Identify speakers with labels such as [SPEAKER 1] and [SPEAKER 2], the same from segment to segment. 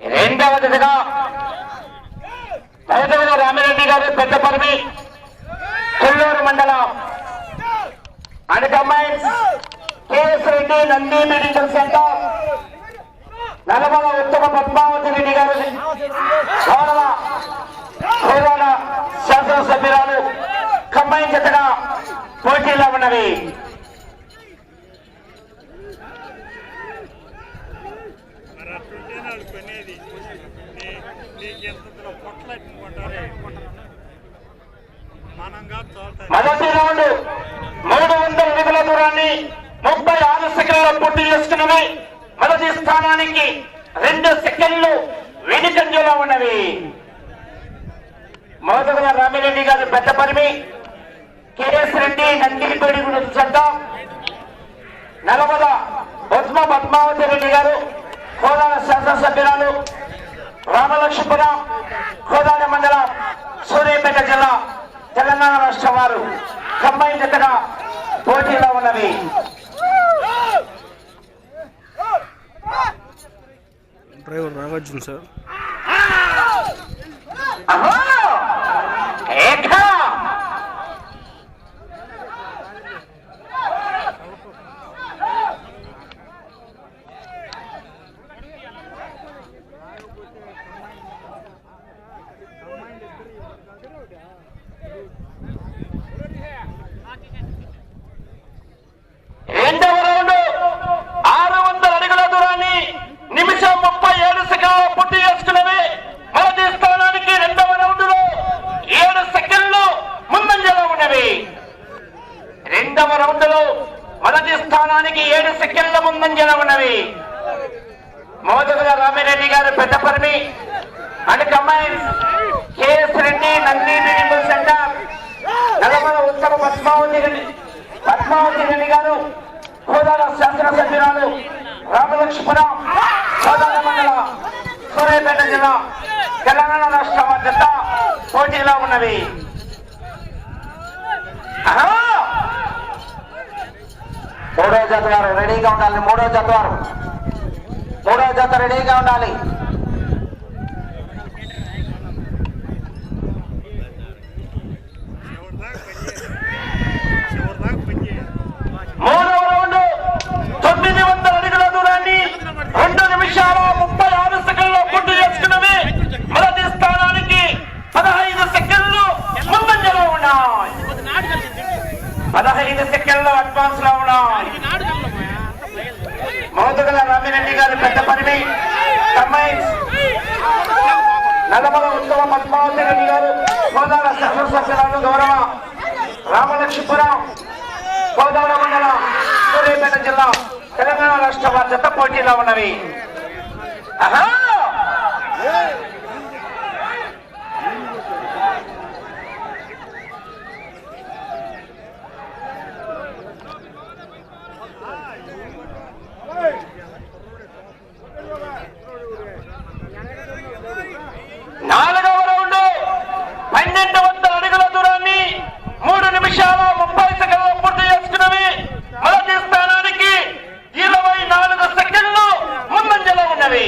[SPEAKER 1] రెండవ జతగా మొదటగా రామిరెడ్డి గారు పెద్దపల్లి కొల్లూరు మండలం. అనకమ్మాయి KS Reddy Nandi medical centre. Nallamala ఉత్తమ పద్మావతి రెడ్డి గారు గౌరవ శాసనసభ్యురాలు కంబైన్ జతగా పోటీలో ఉన్నవి. మొదటి రౌండ్ మూడు వందల నిధుల దూరాన్ని ముప్పై ఆరు సెకండ్ల పూర్తి చేసుకున్నవి మొదటి స్థానానికి రెండు సెకండ్లు వెనుకంజలో ఉన్నవి. మొదటగా రామిరెడ్డి గారు పెద్ద పరిమి కేఎస్ రెడ్డి నందిపేడి గురించి చెప్తాం నలభద పద్మ పద్మావతి రెడ్డి గారు కోదాడ శాసనసభ్యురాలు. రామలక్ష్మపురం కోదాడ మండలం సూర్యాపేట జిల్లా తెలంగాణ రాష్ట్రం వారు కంబైన్ జతగా పోటీలో ఉన్నవి.
[SPEAKER 2] డ్రైవర్ నాగార్జున సార్
[SPEAKER 1] అహో! ఏకా! రెండవ రౌండ్ ఆరు వందల అడుగుల దూరాన్ని నిమిషం ముప్పై ఏడు సెకండ్ల పూర్తి చేసుకున్నవి మొదటి స్థానానికి రెండవ రౌండ్లో ఏడు సెకండ్లు ముందంజలో ఉన్నవి రెండవ రౌండ్లో మొదటి స్థానానికి ఏడు సెకండ్ల ముందంజలో ఉన్నవి మొదటగా Ramireddy garu Peddaparimi and కమైన్స్ KS Reddy Nandi medical centre నలభై ఉత్తమ పద్మావతి రెడ్డి పద్మావతి రెడ్డి గారు కోదాడ శాసనసభ్యురాలు రామలక్ష్మణం మండల సూర్యాపేట జిల్లా తెలంగాణ రాష్ట్ర జత పోటీలో ఉన్నవి. మూడో జత వారు రెడీగా ఉండాలి మూడో జత వారు మూడో జత రెడీగా ఉండాలి
[SPEAKER 3] చివరిదాకా పనిచేయాలి
[SPEAKER 1] మూడవ రౌండ్ తొమ్మిది వందల అడుగుల దూరాన్ని రెండు నిమిషాల ముప్పై ఆరు సెకండ్లో పూర్తి చేసుకున్నవి మొదటి స్థానానికి పదహైదు సెకండ్లు ముందంజలో ఉన్నాయి పదహైదు సెకండ్లు అడ్వాన్స్లో ఉన్నాయి మొదటగా రామిరెడ్డి గారు పెద్ద పరిమి కమైన్స్ నల్లమల ఉత్తమ పద్మావతి రెడ్డి గారు కోదాడ శాసనసభ్యురాలు గౌరవ రామలక్ష్మీపురం గోదావరి మండలం సూర్యాపేట జిల్లా తెలంగాణ రాష్ట్ర వారి జత పోటీలో ఉన్నవి ఆహా! నాలుగవ రౌండ్ పన్నెండు వందల అడుగుల దూరాన్ని మూడు నిమిషాల ముప్పై సెకండ్లు పూర్తి చేసుకున్నవి మొదటి స్థానానికి ఇరవై నాలుగు సెకండ్లు ముందంజలో ఉన్నవి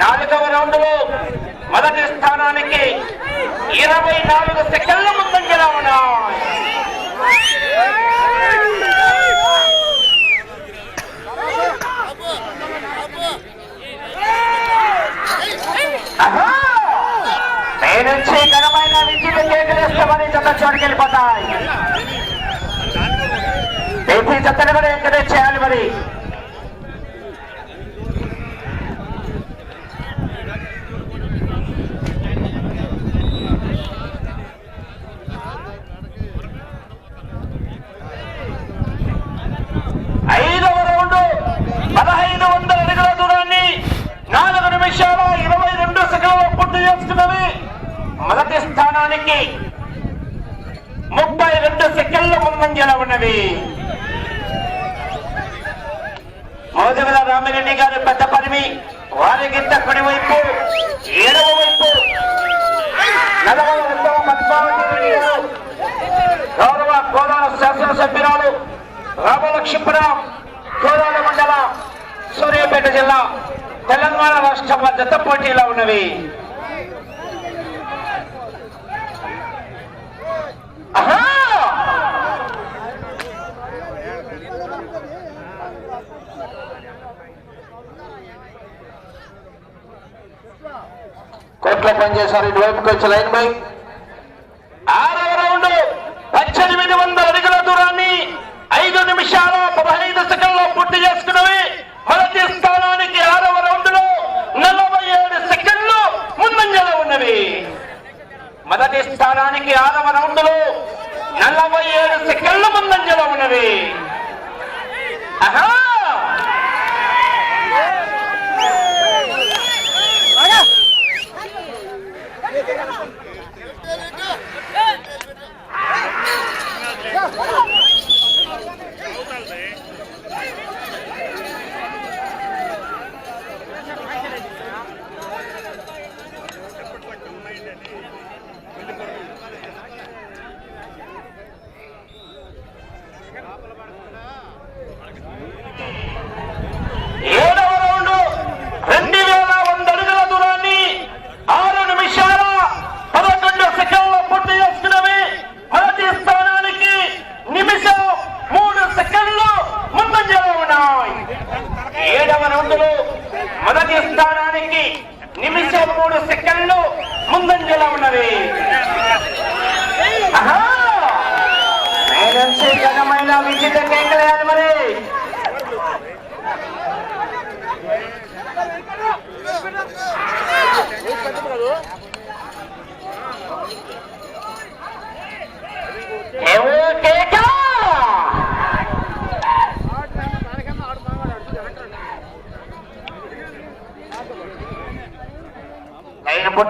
[SPEAKER 1] నాలుగవ రౌండ్లో మొదటి స్థానానికి ఇరవై నాలుగు సెకండ్లు ముందంజలో ఉన్నాయి ఆహా! పేరుంచి ఘనమైన విద్యుత్ కేకలేస్తామని జత ఉన్నాయి వెళ్ళిపోతాయి ప్రతి జతను కూడా ఎంకరేజ్ చేయాలి మరి. ఐదవ రౌండ్ పదహైదు వందల అడుగుల దూరాన్ని నాలుగు నిమిషాల ఇరవై రెండు పూర్తి మొదటి స్థానానికి ముప్పై రెండు సెకండ్ల ముందంజలో ఉన్నవి. మొదటిగా రామిరెడ్డి గారు పెద్ద పరిమి వారి గింత కుడి వైపు ఏడవ వైపు. నలభై రెండవ పద్మావతి గౌరవ కోదాడ శాసనసభ్యురాలు రామలక్ష్మీపురం కోదాడ మండలం సూర్యాపేట జిల్లా తెలంగాణ రాష్ట్రం జత పోటీలో ఉన్నవి. ఆహా! కోట్ల పనిచేశారు ఇటువైపుకి వచ్చి లైన్ బై. ఆరవ రౌండ్ పద్దెనిమిది వందల అడుగుల దూరాన్ని ఐదు నిమిషాల పదహైదు సెకండ్లో పూర్తి చేసుకున్నవి. మొదటి స్థానానికి ఆరవ రౌండ్లో నలభై ఏడు సెకండ్లు ముందంజలో ఉన్నవి. మొదటి స్థానానికి ఆరవ రౌండ్లో నలభై ఏడు సెకండ్లు ముందంజలో ఉన్నవి. Aha!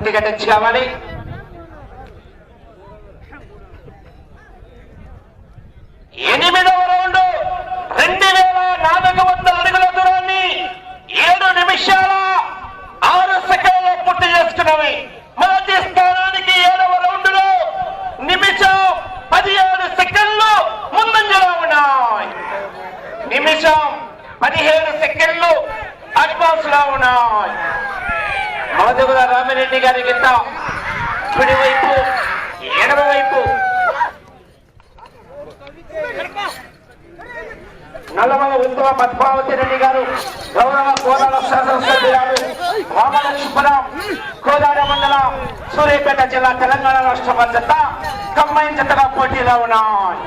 [SPEAKER 1] లైన్ పూర్తిగా టచ్ కావాలి ఎనిమిదవ రౌండ్ రెండు వేల నాలుగు వందల అడుగుల దూరాన్ని ఏడు నిమిషాల ఆరు సెకండ్ల పూర్తి చేసుకున్నవి మొదటి స్థానానికి ఏడవ రౌండ్లో నిమిషం పదిహేడు సెకండ్లు ముందంజలో ఉన్నాయి నిమిషం పదిహేడు సెకండ్లు అడ్వాన్స్లో ఉన్నాయి మధుగుల రామిరెడ్డి గారి కింద కుడి వైపు ఎడమ వైపు నల్లమల ఉత్తమ పద్మావతి రెడ్డి గారు గౌరవ కోదాడ శాసనసభ్యురాలు రామలక్ష్మణం కోదాడ మండలం సూర్యాపేట జిల్లా తెలంగాణ రాష్ట్ర మద్దత కంబైన్ జతగా పోటీలో ఉన్నాయి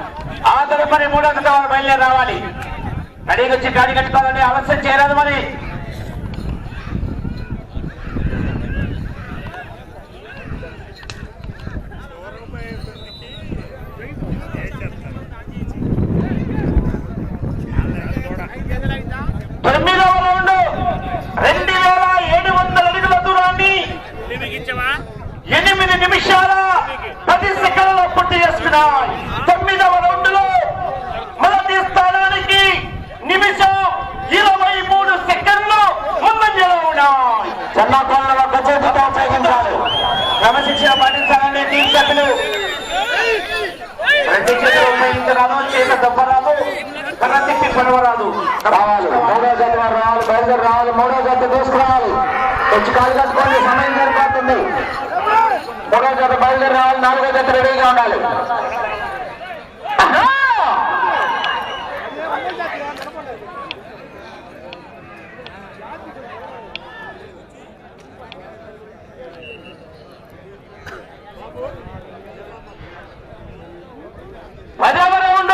[SPEAKER 1] ఆ తదుపరి మూడో జత వారు బయలుదేరి రావాలి. రెడీ వచ్చి గాడి కట్టుకోవాలని ఆలస్యం చేయరాదు మరి.
[SPEAKER 3] దూరం
[SPEAKER 1] తొమ్మిదవ రౌండ్ రెండు వేల ఏడు వందల అడుగుల దూరాన్ని
[SPEAKER 3] ఇచ్చావా
[SPEAKER 1] ఎనిమిది నిమిషాల పది సెకండ్ల పూర్తి చేసుకున్నాయి. తొమ్మిదవ రౌండ్లో మొదటి స్థానానికి నిమిషం ఇరవై మూడు సెకండ్లు ముందంజలో ఉన్నాయి. చల్లకోళ్ళ గజేతతో ఉపయోగించాలి క్రమశిక్షణ పాటించాలని టీం సభ్యులు. రెండు చేతులు ఉపయోగించరాదు చేత దెబ్బరాదు. కర్ర తిప్పి పడవరాదు. రావాలి మూడో జత వారు రావాలి బయలుదేరి రావాలి. మూడో జత తీసుకురావాలి. వచ్చి కాలు కట్టుకోండి సమయం సరిపోతుంది మూడో జత బయలుదేరి రావాలి నాలుగో జత రెడీగా ఉండాలి ఆహా! పదవ రౌండ్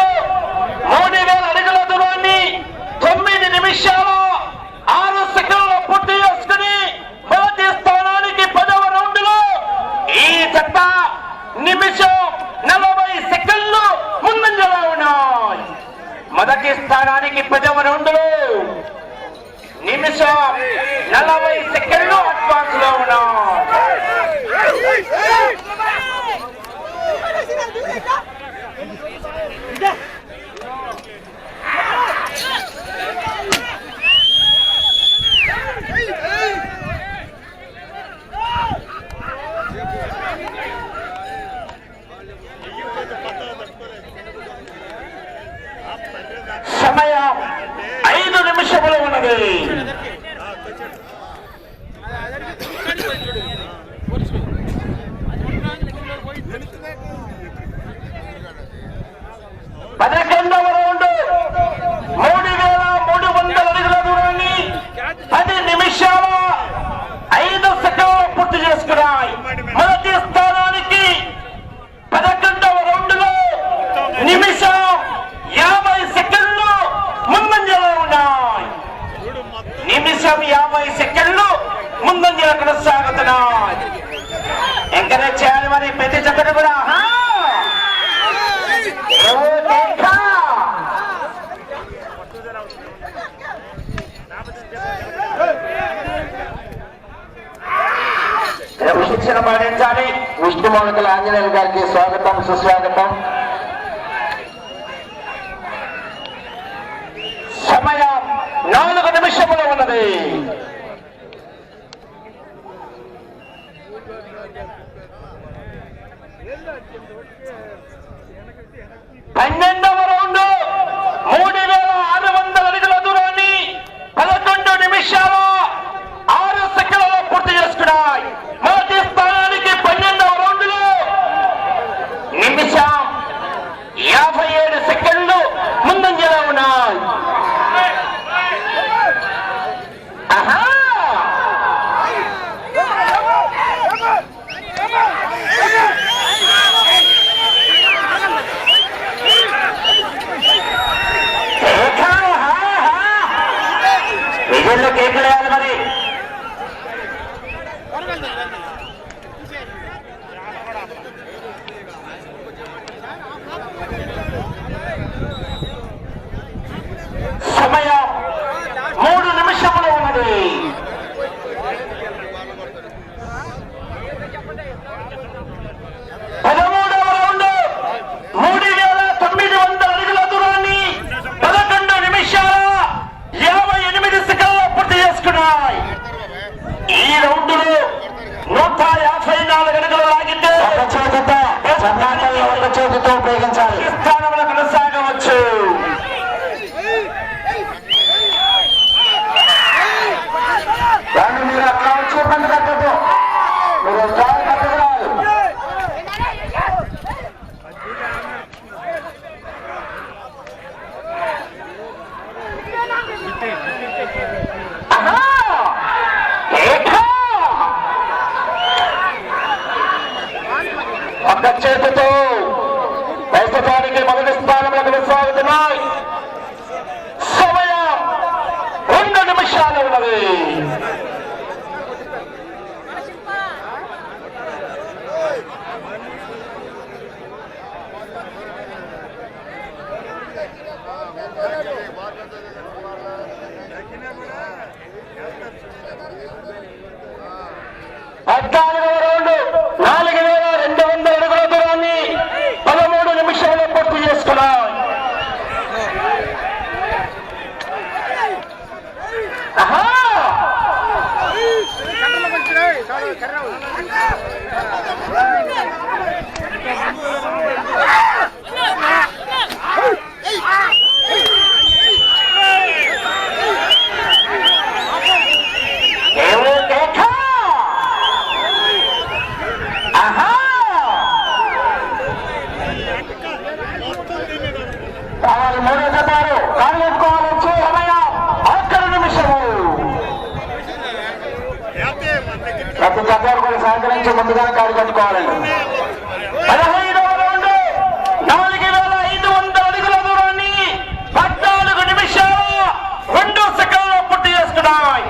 [SPEAKER 1] మూడు వేల అడుగుల దూరాన్ని తొమ్మిది నిమిషాల ఆరు సెకండ్లు పూర్తి చేసుకుని మొదటి స్థానానికి పదవ రౌండ్లో ఈ జత నిమిషం నలభై సెకండ్లు ముందంజలో ఉన్నాయి మొదటి స్థానానికి పదవ రౌండ్ నిమిషం నలభై సెకండ్లు అడ్వాన్స్లో ఉన్నాం సమయం దీక్షను పాటించాలి. విష్ణుమౌళికల ఆంజనేయులు గారికి స్వాగతం సుస్వాగతం. సమయం నాలుగు నిమిషములు ఉన్నది. ಕರ್ನಾಟಕ ప్రతి దగ్గర కూడా సహకరించి ముందుగా కాడుకట్టుకోవాలండి పదహైదవ రౌండ్. నాలుగు వేల ఐదు వందల అడుగుల దూరాన్ని పద్నాలుగు నిమిషాలు రెండు సెకండ్లో పూర్తి చేసుకున్నాయి.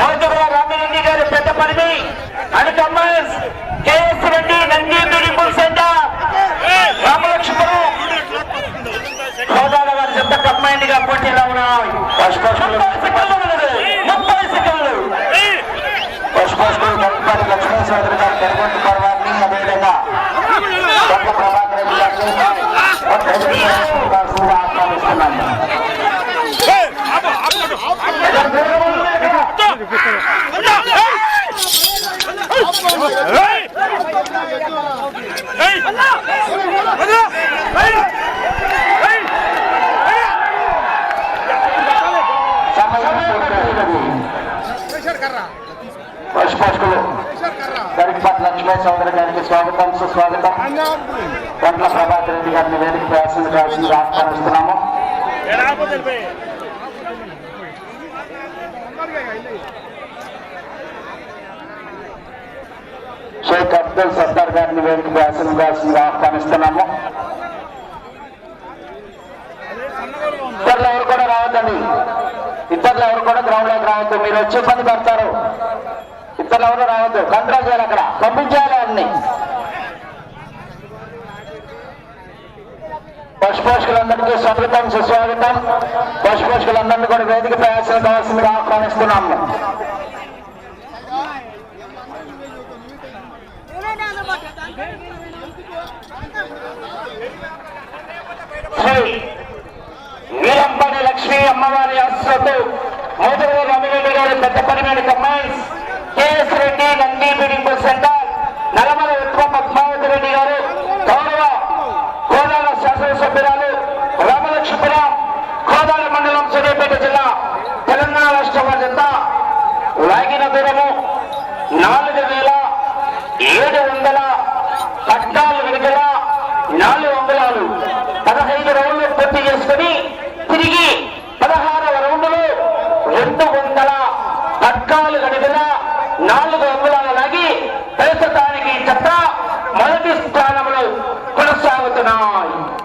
[SPEAKER 1] మోదరా గారి పెద్ద పరిధి. అండ్ కమ్మర్స్ కేఎస్ రెడ్డి నందీర్ రిపుల్ సెంటర్. రామలక్ష్మణుడు హోదాల వారి చెత్త కమ్మైండిగా పోటీలో ఉన్నాయి గారికి స్వాగతం సుస్వాగతం. గంటల ప్రభాకర్ రెడ్డి గారిని వేదిక ప్రయాసం కావాల్సింది ఆహ్వానిస్తున్నాము. షేక్ అబ్దుల్ సర్దార్ గారిని వేదిక ప్రయాసం కావాల్సింది ఆహ్వానిస్తున్నాము. ఇతరులు ఎవరు కూడా రావద్దండి. ఇతరులు ఎవరు కూడా గ్రౌండ్లోకి రావద్దు. మీరు వచ్చి ఇబ్బంది పడతారు. ఇక్కడ ఎవరు రావద్దు. కంట్రోల్ చేయాలి అక్కడ. పంపించాలి అన్ని పశుపోషకులందరికీ స్వాగతం సుస్వాగతం. పశుపోషకులందరినీ కూడా వేదిక ప్రయాసం కావాల్సిందిగా ఆహ్వానిస్తున్నాము శ్రీ వీరంపల్లి లక్ష్మీ అమ్మవారి ఆశ్రతో మోదీ రమిరెడ్డి గారి పెద్ద పరిమాణి కమ్మాయిన్స్ కేఎస్ రెడ్డి నంది బిడింపు సెంటర్ నలమల